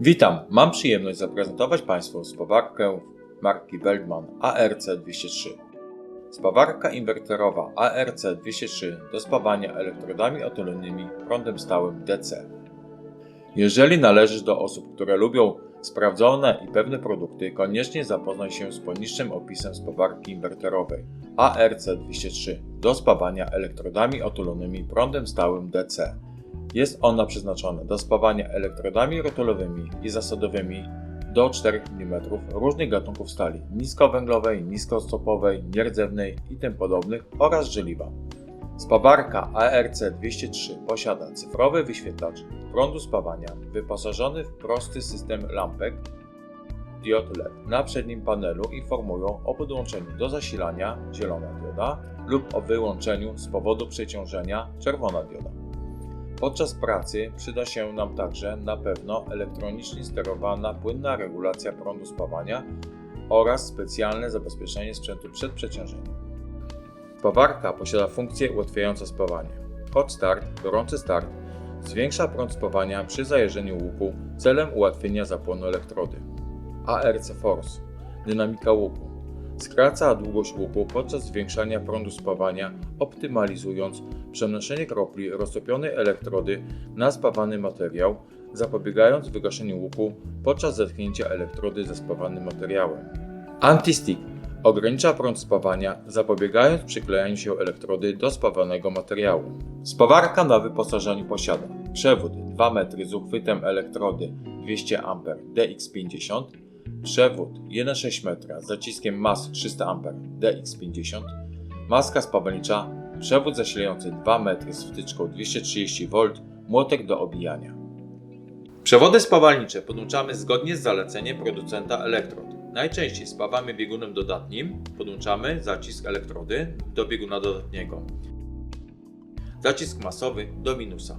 Witam, mam przyjemność zaprezentować Państwu spawarkę marki Beltman ARC203. Spawarka inwerterowa ARC203 do spawania elektrodami otulonymi prądem stałym DC. Jeżeli należysz do osób, które lubią sprawdzone i pewne produkty, koniecznie zapoznaj się z poniższym opisem spawarki inwerterowej ARC203 do spawania elektrodami otulonymi prądem stałym DC. Jest ona przeznaczona do spawania elektrodami rotulowymi i zasadowymi do 4 mm różnych gatunków stali niskowęglowej, niskostopowej, nierdzewnej i tym podobnych oraz żeliwa. Spawarka ARC203 posiada cyfrowy wyświetlacz prądu spawania wyposażony w prosty system lampek diod LED. Na przednim panelu informują o podłączeniu do zasilania zielona dioda lub o wyłączeniu z powodu przeciążenia czerwona dioda. Podczas pracy przyda się nam także na pewno elektronicznie sterowana płynna regulacja prądu spawania oraz specjalne zabezpieczenie sprzętu przed przeciążeniem. Spawarka posiada funkcję ułatwiającą spawanie. Hot start, gorący start, zwiększa prąd spawania przy zajeżdżeniu łuku celem ułatwienia zapłonu elektrody. ARC Force, dynamika łuku, skraca długość łuku podczas zwiększania prądu spawania, optymalizując przenoszenie kropli roztopionej elektrody na spawany materiał, zapobiegając wygaszeniu łuku podczas zetknięcia elektrody ze spawanym materiałem. Anti-stick ogranicza prąd spawania, zapobiegając przyklejaniu się elektrody do spawanego materiału. Spawarka na wyposażeniu posiada przewód 2 metry z uchwytem elektrody 200 A DX50, przewód 1,6 metra z zaciskiem mas 300 A DX50, maska spawalnicza, przewód zasilający 2 metry z wtyczką 230 V, młotek do obijania. Przewody spawalnicze podłączamy zgodnie z zaleceniem producenta elektrod. Najczęściej spawamy biegunem dodatnim, podłączamy zacisk elektrody do bieguna dodatniego. Zacisk masowy do minusa.